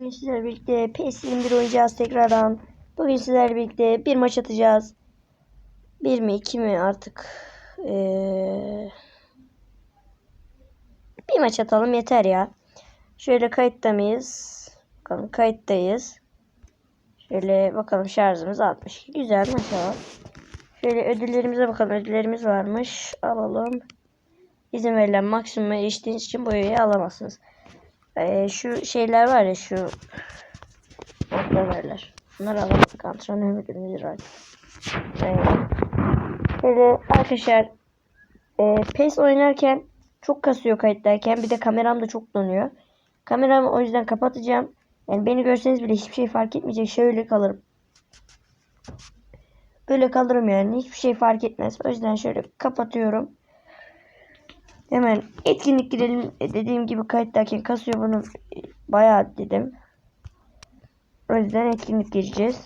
Bugün sizlerle birlikte PES 21 oynayacağız tekrardan. Bugün sizlerle birlikte bir maç atacağız. Bir mi iki mi artık. Ee, bir maç atalım yeter ya. Şöyle kayıtta mıyız? Bakalım kayıttayız. Şöyle bakalım şarjımız 60. Güzel maşallah. Şöyle ödüllerimize bakalım. Ödüllerimiz varmış. Alalım. İzin verilen maksimum eriştiğiniz için bu üyeyi alamazsınız. Ee, şu şeyler var ya şu antrenörler. Bunları alamadık. Antrenör müdürümüz var. Ee, böyle arkadaşlar e, PES oynarken çok kasıyor kayıttayken. Bir de kameram da çok donuyor. Kameramı o yüzden kapatacağım. Yani beni görseniz bile hiçbir şey fark etmeyecek. Şöyle kalırım. Böyle kalırım yani. Hiçbir şey fark etmez. O yüzden şöyle kapatıyorum. Hemen etkinlik girelim. E, Dediğim gibi kayıttayken kasıyor bunu bayağı dedim. O yüzden etkinlik gireceğiz.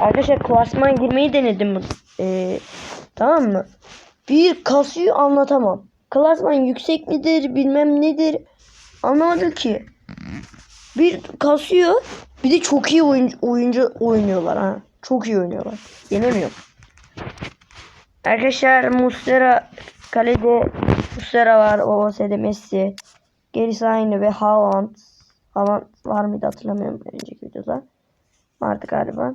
Arkadaşlar klasman girmeyi denedim. bu- E, tamam mı? Bir kasıyor anlatamam. Klasman yüksek midir bilmem nedir anlamadım ki. Bir kasıyor bir de çok iyi oyuncu, oyuncu oynuyorlar ha. Çok iyi oynuyorlar. Yenemiyorum. Arkadaşlar Muslera kalede Muslera var. OOS'de Messi. Gerisi aynı ve Haaland. Haaland var mıydı hatırlamıyorum önceki videoda. Vardı galiba.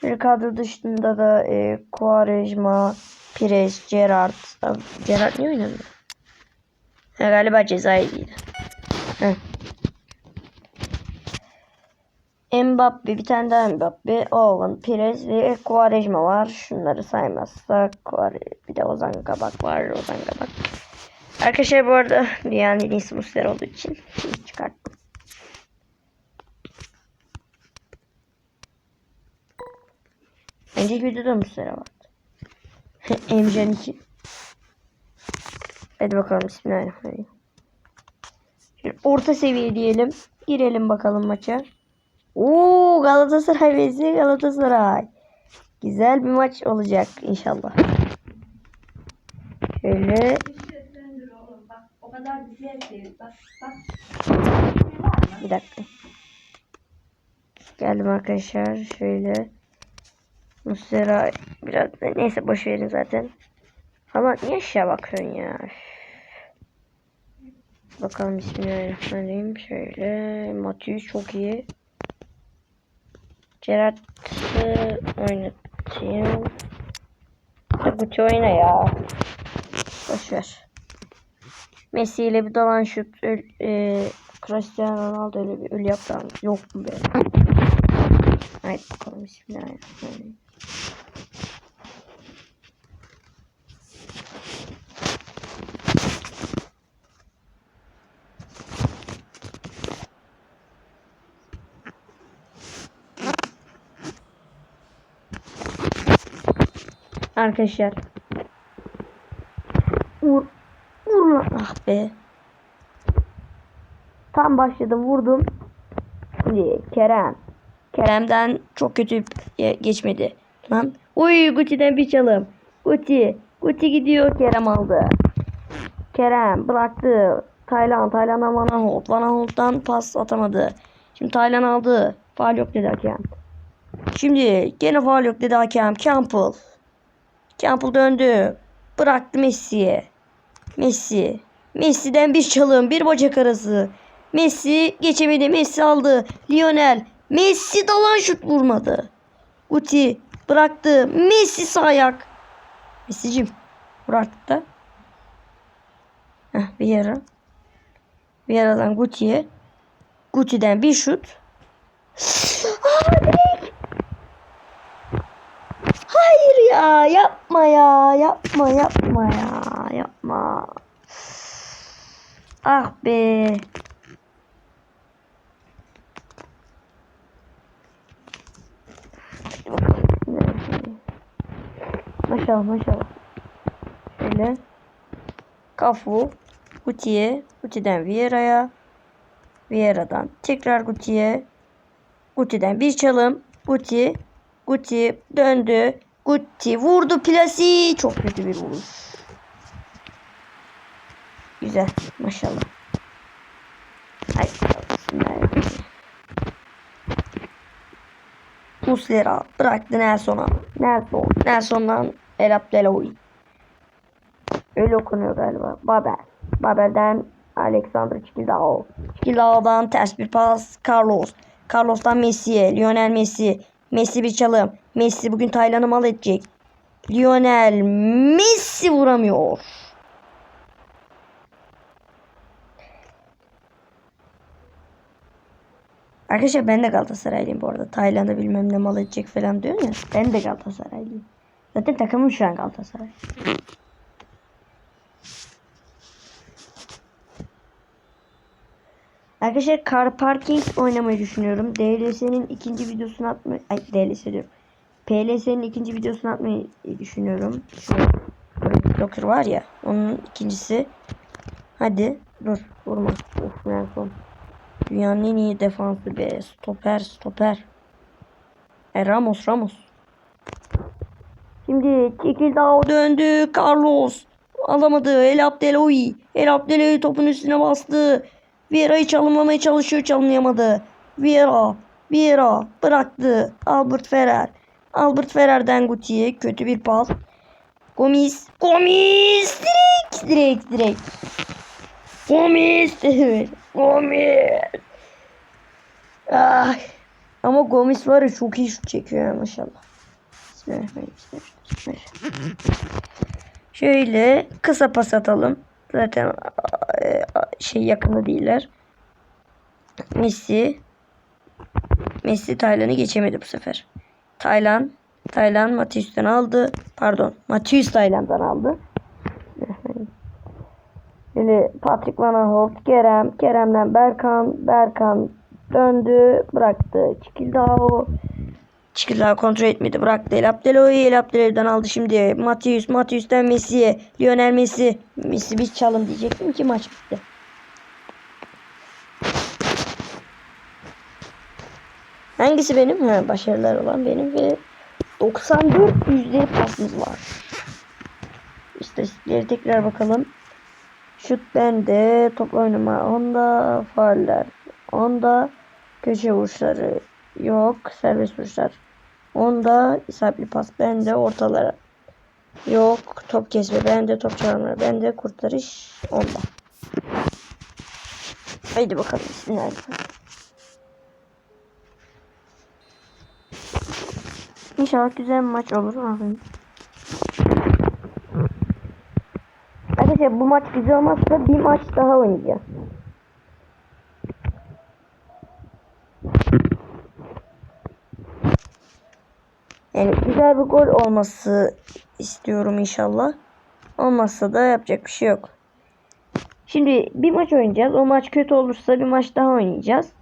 Şöyle kadro dışında da e, Quaresma, Pires, Gerrard. Abi, Gerrard niye oynamıyor? Ha, galiba Cezayir'iydi. Heh. Mbappe, bir tane daha Mbappe, Owen, Pires ve Quaresma var. Şunları saymazsak Quare, bir de Ozan Kabak var. Ozan Kabak. Arkadaşlar bu arada dünyanın en iyisi Muslera olduğu için çıkarttım. Önceki videoda Muslera vardı. Emcan 2. Hadi bakalım bismillahirrahmanirrahim. Şöyle orta seviye diyelim. Girelim bakalım maça. Oo Galatasaray vs Galatasaray. Güzel bir maç olacak inşallah. Şöyle bir dakika. Geldim arkadaşlar şöyle. Muslera biraz da neyse boş verin zaten. Ama niye aşağı bakıyorsun ya? Bakalım bismillahirrahmanirrahim. Şöyle Matius çok iyi. Gerard'ı oynatayım. Guti oyna ya. Boş ver. Messi ile bir dalan şut. Öl, e, Cristiano Ronaldo öyle bir öl yaptı yok mu be? Haydi bakalım bismillahirrahmanirrahim. Arkadaşlar. Vur. Vur. Ah be. Tam başladım vurdum. Şimdi Kerem. Kerem'den çok kötü ge- geçmedi. Lan. Uy Guti'den bir çalım. Guti. Guti gidiyor Kerem aldı. Kerem bıraktı. Taylan. Taylan'a Van Aanholt. Van Aanholt'tan pas atamadı. Şimdi Taylan aldı. Faal yok dedi hakem. Şimdi gene faal yok dedi hakem. Campbell. Campbell döndü. Bıraktı Messi'ye. Messi. Messi'den bir çalım, bir bacak arası. Messi geçemedi. Messi aldı. Lionel. Messi dalan şut vurmadı. Guti bıraktı. Messi sağ ayak. Messi'cim vur artık da. Heh, bir yara. Bir yaradan Guti'ye. Guti'den bir şut. Aa, direkt. Hayır ya yapma ya yapma yapma ya yapma. Ah be. Maşallah maşallah. Şöyle. Kafu. Guti'ye. Guti'den Vieira'ya. Vieira'dan tekrar Guti'ye. Guti'den bir çalım. Guti. Guti döndü. Guti vurdu plasi. Çok kötü bir vuruş. Güzel. Maşallah. Ay. Muslera bıraktı Nelson'a. Nelson. Nelson'dan El Abdeloy. Öyle okunuyor galiba. Babel. Babel'den Alexander Çikildao. Çikildao'dan ters bir pas. Carlos. Carlos'tan Messi'ye. Lionel Messi. Messi bir çalım. Messi bugün Taylan'ı mal edecek. Lionel Messi vuramıyor. Arkadaşlar ben de Galatasaraylıyım bu arada. Tayland'ı bilmem ne mal edecek falan diyor ya. Ben de Galatasaraylıyım. Zaten takımım şu an Galatasaray. Arkadaşlar Car Parking oynamayı düşünüyorum. DLS'nin ikinci videosunu atmayı... Ay DLS diyorum. PLS'nin ikinci videosunu atmayı düşünüyorum. Şu var ya. Onun ikincisi. Hadi. Dur. Vurma. Of Nelson. Dünyanın en iyi defansı be. Stoper stoper. E Ramos Ramos. Şimdi Çekildao döndü. Carlos. Alamadı. El Abdeloy. El Abdeloy topun üstüne bastı. Vieira'yı çalımlamaya çalışıyor. Çalımlayamadı. Vieira. Vieira bıraktı. Albert Ferrer. Albert Ferrer'den Guti'ye kötü bir pas. Gomis. Gomis. Direkt. Direkt. Direkt. Gomis. Evet. Gomis. Ah. Ama Gomis var ya çok iyi şut çekiyor ya maşallah. Şöyle kısa pas atalım. Zaten e, şey yakında değiller. Messi. Messi Taylan'ı geçemedi bu sefer. Taylan. Taylan Matius'tan aldı. Pardon. Matius Taylan'dan aldı. Böyle Patrick Van Aanholt, Kerem, Kerem'den Berkan, Berkan döndü, bıraktı. Çikildao. Çikildao kontrol etmedi, bıraktı. El Abdeloy, El Abdeloy'dan aldı şimdi. Matius, Matius'tan Messi'ye. Lionel Messi. Messi bir çalım diyecektim ki maç bitti. Hangisi benim? Ha, başarılar olan benim ve 94 yüzde pasımız var. İstatistikleri tekrar bakalım. Şut bende, top oynama onda, fauller onda, köşe vuruşları yok, serbest vuruşlar onda, isabetli pas bende, ortalara yok, top kesme bende, top çalma bende, kurtarış onda. Haydi bakalım bismillahirrahmanirrahim. İnşallah güzel bir maç olur. Aferin. Arkadaşlar bu maç güzel olmazsa bir maç daha oynayacağız. Yani güzel bir gol olması istiyorum inşallah. Olmazsa da yapacak bir şey yok. Şimdi bir maç oynayacağız. O maç kötü olursa bir maç daha oynayacağız.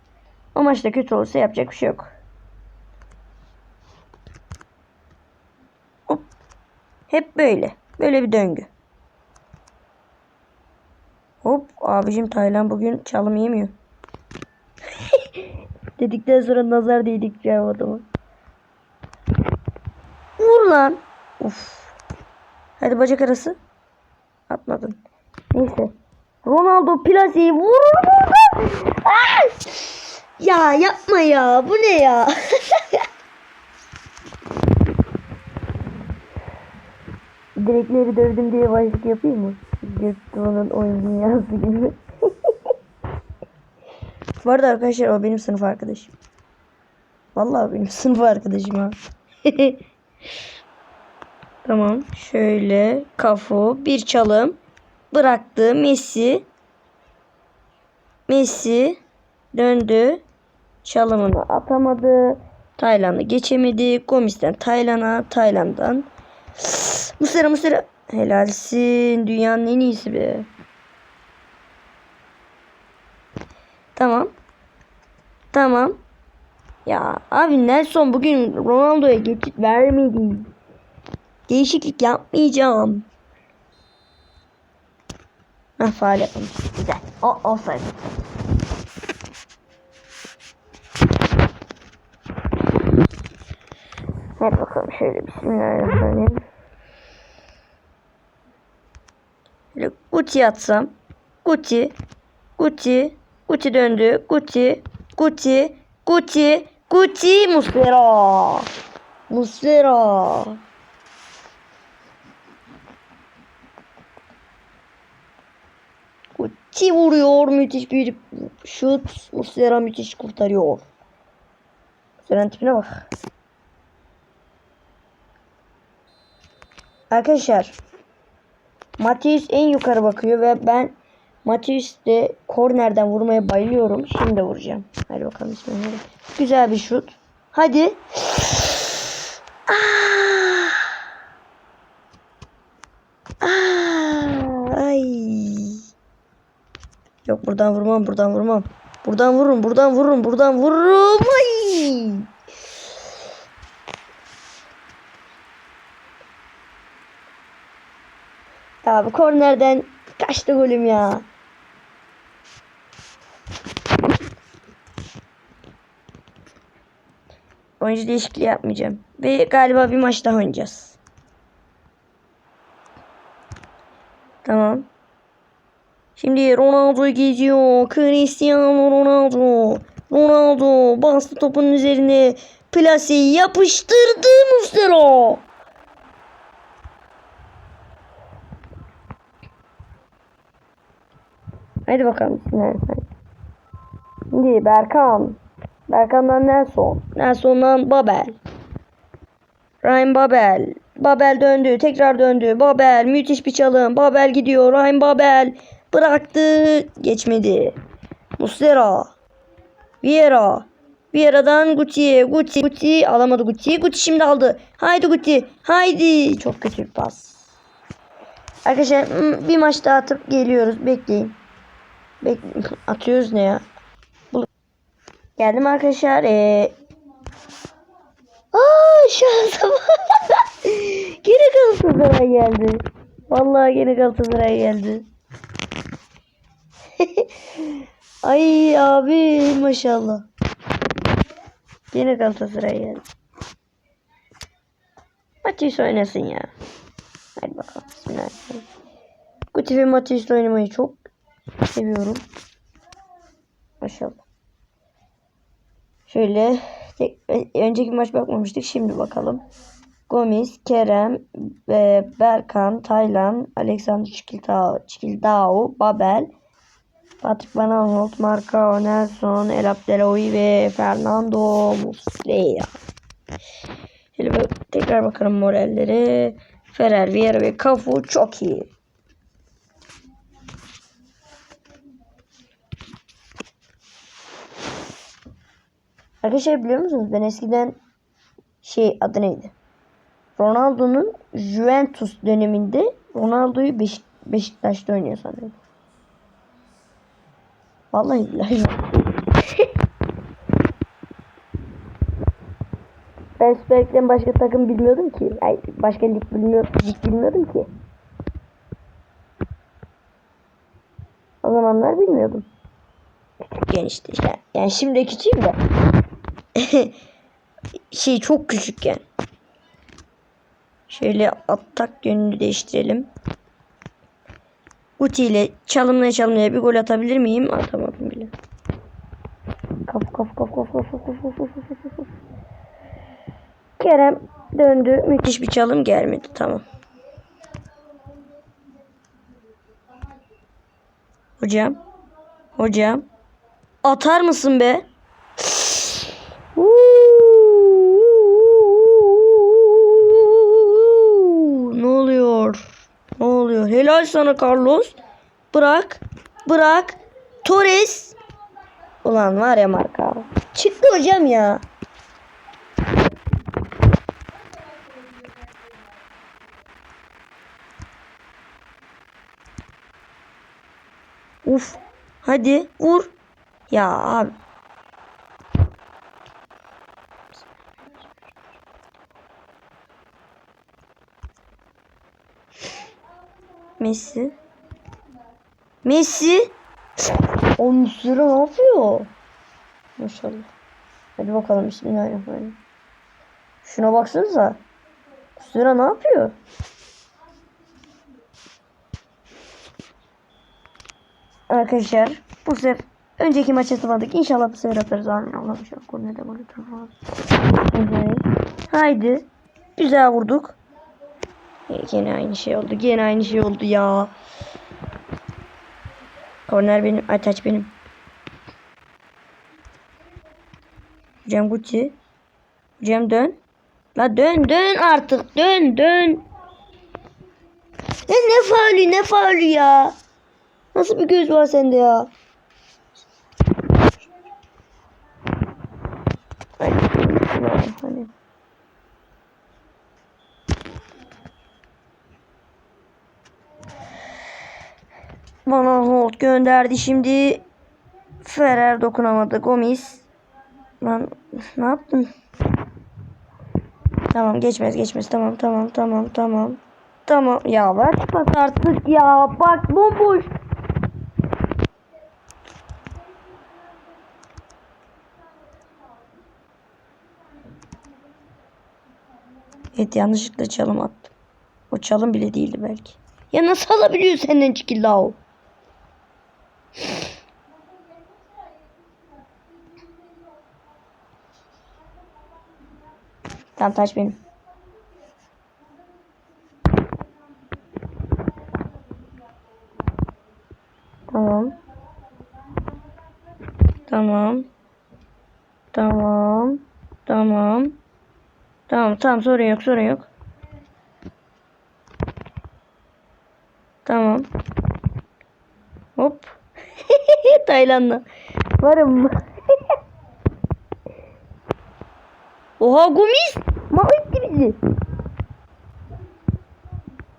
O maç da kötü olursa yapacak bir şey yok. Hep böyle. Böyle bir döngü. Hop abicim Taylan bugün çalım yemiyor. Dedikten sonra nazar değdik ya adama. Vur lan. Uf. Hadi bacak arası. Atmadın. Neyse. Ronaldo plasiyi vur vurdu. Ay! Ya yapma ya. Bu ne ya? Direkleri dövdüm diye başlık yapayım mı? Göktuğ'un oyun dünyası gibi. Bu arada arkadaşlar o benim sınıf arkadaşım. Vallahi benim sınıf arkadaşım ha. tamam. Şöyle kafu bir çalım bıraktı Messi. Messi döndü. Çalımını atamadı. Tayland'ı geçemedi. Gomis'ten Tayland'a, Tayland'dan Mısır'a Mısır'a. Helalsin. Dünyanın en iyisi be. Tamam. Tamam. Ya abi Nelson bugün Ronaldo'ya geçit vermedi. Değişiklik yapmayacağım. Hah faal yapalım. Güzel. O offside. Hadi bakalım şöyle bismillahirrahmanirrahim. Şöyle Gucci atsam. Gucci. Gucci. Gucci döndü. Gucci. Gucci. Gucci. Guti Muslera. Muslera. Guti vuruyor. Müthiş bir şut. Muslera müthiş kurtarıyor. Muslera'nın tipine bak. Arkadaşlar Matius en yukarı bakıyor ve ben Matius de kornerden vurmaya bayılıyorum. Şimdi vuracağım. Hadi bakalım bismillah. Güzel bir şut. Hadi. Ah! Ah! Yok buradan vurmam, buradan vurmam. Buradan vururum, buradan vururum, buradan vururum. Ay. Abi kornerden kaçtı golüm ya. Oyuncu değişikliği yapmayacağım. Ve galiba bir maç daha oynayacağız. Tamam. Şimdi Ronaldo geziyor. Cristiano Ronaldo. Ronaldo bastı topun üzerine. Plaseyi yapıştırdı Muslera. Hadi bakalım Bismillahirrahmanirrahim. Şimdi Berkan. Berkan'dan Nelson. Nelson'dan Babel. Ryan Babel. Babel döndü. Tekrar döndü. Babel. Müthiş bir çalım. Babel gidiyor. Ryan Babel. Bıraktı. Geçmedi. Muslera. Vieira. Vieira'dan Guti'ye. Guti. Guti alamadı Guti. Guti şimdi aldı. Haydi Guti. Haydi. Çok kötü bir pas. Arkadaşlar bir maç daha atıp geliyoruz. Bekleyin. Bek atıyoruz ne ya? Bul- Geldim arkadaşlar. Ee... Aa şansa bak. Gene Galatasaray geldi. Vallahi gene Galatasaray geldi. Ay abi maşallah. Yine Galatasaray geldi. Matius oynasın ya. Hadi bakalım. Bismillahirrahmanirrahim. Guti ve Matius oynamayı çok seviyorum. Maşallah. Şöyle tek, önceki maç bakmamıştık. Şimdi bakalım. Gomis, Kerem, e, Berkan, Taylan, Alexander Çikildao, Çikildao, Babel, Patrick Van Aanholt, Marco Nelson, El Abdeloui ve Fernando Muslera. Şöyle tekrar bakalım moralleri. Ferrer, Vieira ve Cafu çok iyi. Arkadaşlar biliyor musunuz? Ben eskiden şey adı neydi? Ronaldo'nun Juventus döneminde Ronaldo'yu Beşik Beşiktaş'ta oynuyor sanıyorum. Vallahi billahi. ben Süper Lig'den başka takım bilmiyordum ki. Ay, başka lig bilmiyordum, lig bilmiyordum ki. O zamanlar bilmiyordum. Küçükken işte. Yani, yani şimdi küçüğüm de. şey çok küçükken. Şöyle atak yönünü değiştirelim. Uti ile çalımlaya çalımlaya bir gol atabilir miyim? Atamadım bile. Kaf kaf kaf kaf kaf kaf kaf kaf kaf kaf. Kerem döndü. Müthiş bir çalım gelmedi. Tamam. Hocam. Hocam. Atar mısın be? Helal sana Carlos. Bırak. Bırak. Torres. Ulan var ya marka. Çıktı hocam ya. Uf. Hadi vur. Ya abi. Messi. Messi. O Muslera ne yapıyor? Maşallah. Hadi bakalım Bismillahirrahmanirrahim. Şuna baksanıza. Muslera ne yapıyor? Arkadaşlar bu sefer Önceki maçı atamadık. İnşallah bu sefer atarız. Amin. Allah'ım şu an kornede. Evet. Haydi. Güzel vurduk. E, Gene aynı şey oldu. Gene aynı şey oldu ya. Korner benim. Ay taç benim. Hocam Gucci. Hocam dön. La dön dön artık. Dön dön. Ne, ne faulü ne faulü ya. Nasıl bir göz var sende ya? Hadi. Bana hold gönderdi şimdi. Ferrer dokunamadı. Gomis. Lan ne yaptın? Tamam geçmez geçmez. Tamam tamam tamam tamam. Tamam. Ya ver pas artık ya. Bak bomboş. Evet yanlışlıkla çalım attım. O çalım bile değildi belki. Ya nasıl alabiliyor senden çikilla o? Tamam taş benim. Tamam. Tamam. Tamam. Tamam. Tamam tamam sorun yok sorun yok. Tamam. Hop. Tayland'a. Varım? Oha gumist. 50.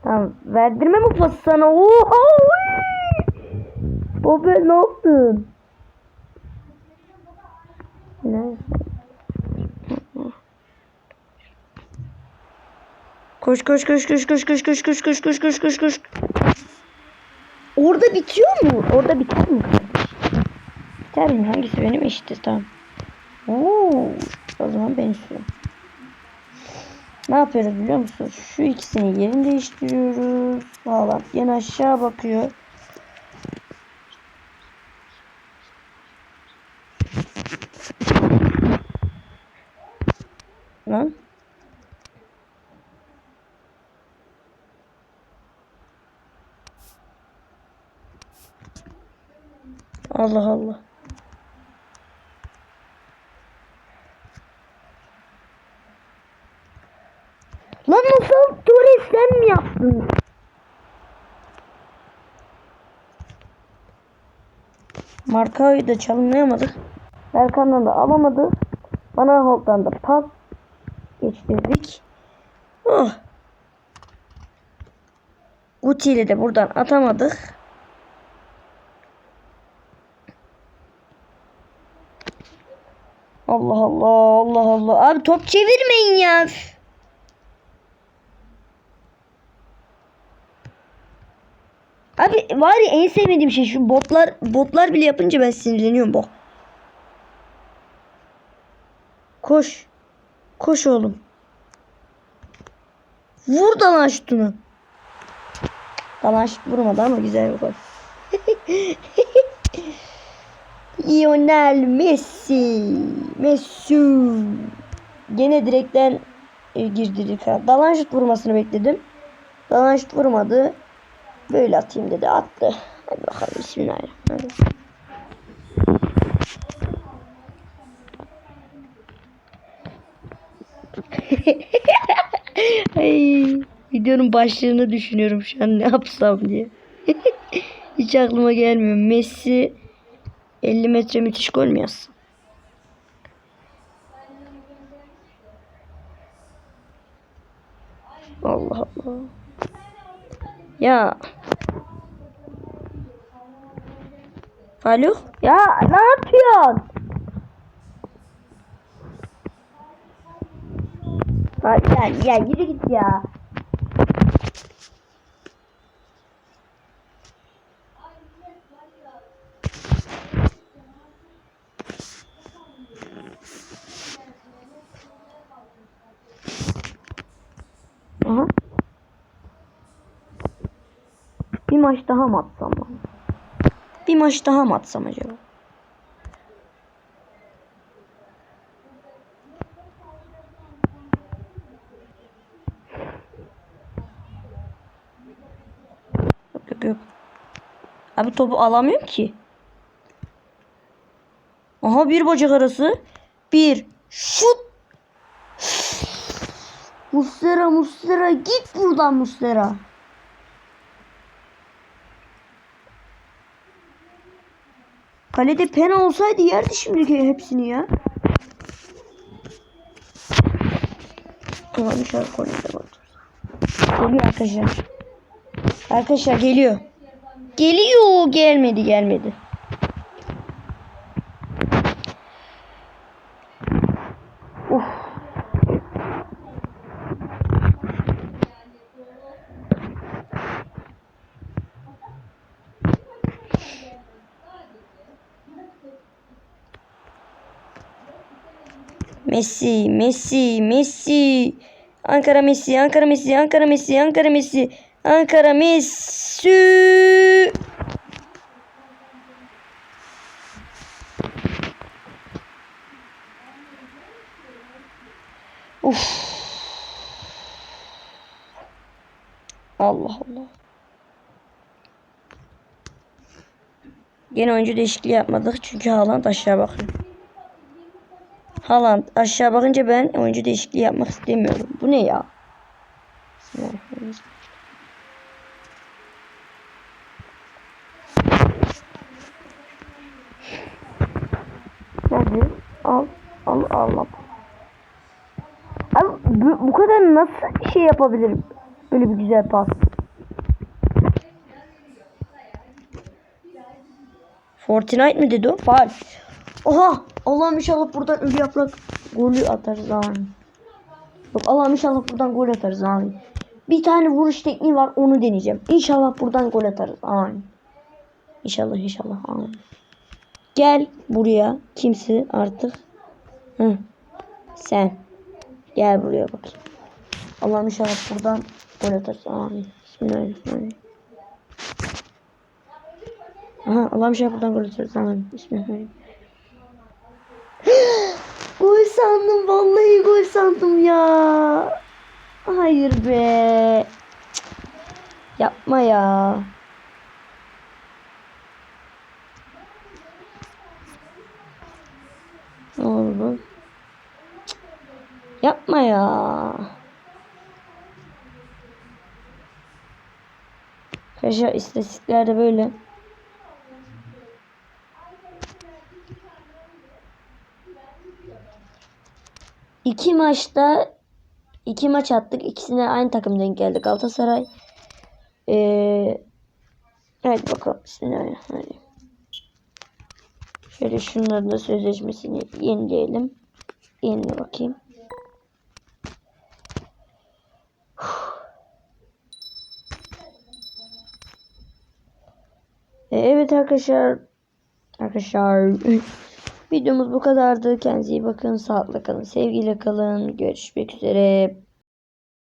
Tamam verdirme mi pası sana? Oha! Baba ne yaptın? Neyse. Koş koş koş koş koş koş koş koş koş koş koş koş koş. Orada bitiyor mu? Orada biter mi kardeş? Biter mi? Hangisi benim işte tamam. Oo, o zaman ben istiyorum. Ne yapıyoruz biliyor musun? Şu ikisini yerini değiştiriyoruz. Valla yine aşağı bakıyor. Lan. Allah Allah. Lan nasıl Torres yaptın? Markayı da çalınlayamadık. Berkan'dan da alamadı. Bana Holt'tan da pas geçtirdik. Oh. Uti'yle de buradan atamadık. Allah Allah Allah Allah. Abi top çevirmeyin ya. Abi var ya en sevmediğim şey şu botlar botlar bile yapınca ben sinirleniyorum bak. Koş. Koş oğlum. Vur dalan şutunu. Dalan şut vurmadı ama güzel bir gol. Lionel Messi. Messi. Gene direkten e, girdi. Dalan şut vurmasını bekledim. Dalan şut vurmadı. Böyle atayım dedi. Attı. Hadi bakalım. Bismillahirrahmanirrahim. Ay, videonun başlığını düşünüyorum şu an ne yapsam diye. Hiç aklıma gelmiyor. Messi 50 metre müthiş gol mü yazsam? Allah Allah. Ya. Alo? Ya ne yapıyorsun? Ha, ya, ya yürü git ya. maç daha mı atsam? Bir maç daha mı atsam acaba? Yok yok yok. Abi topu alamıyorum ki. Aha bir bacak arası. Bir. Şut. Muslera Muslera git buradan Muslera. Kalede pena olsaydı yerdi şimdiki hepsini ya. Ulan şöyle konuda bak. Geliyor arkadaşlar. Arkadaşlar geliyor. Geliyor. Gelmedi gelmedi. Uf. Messi, Messi, Messi. Ankara Messi, Ankara Messi, Ankara Messi, Ankara Messi, Ankara Messi. Uf. Allah Allah. Yine oyuncu değişikliği yapmadık çünkü Haaland aşağı bakıyor. Haaland aşağı bakınca ben oyuncu değişikliği yapmak istemiyorum. Bu ne ya? Hadi al al al. Abi bu, bu kadar nasıl şey yapabilirim? Böyle bir güzel pas. Fortnite mi dedi o? Faal. Oha! Allah'ım inşallah buradan ölü yaprak golü atarız abi. Yok Allah'ım inşallah buradan gol atarız abi. Bir tane vuruş tekniği var onu deneyeceğim. İnşallah buradan gol atarız abi. İnşallah inşallah abi. Gel buraya kimsi artık. Hı. Sen. Gel buraya bak. Allah'ım inşallah buradan gol atarız abi. Bismillahirrahmanirrahim. Aha Allah'ım inşallah buradan gol atarız abi. Bismillahirrahmanirrahim. Gol sandım vallahi gol sandım ya. Hayır be. Yapma ya. Ne oldu? Yapma ya. Arkadaşlar istatistiklerde böyle. İki maçta iki maç attık. İkisine aynı takım denk geldi Galatasaray. Ee, evet bakalım. Bismillahirrahmanirrahim. Şöyle şunların da sözleşmesini yenileyelim. Yenile bakayım. Ee, Evet arkadaşlar. Arkadaşlar. Videomuz bu kadardı. Kendinize iyi bakın. Sağlıkla kalın. Sevgiyle kalın. Görüşmek üzere.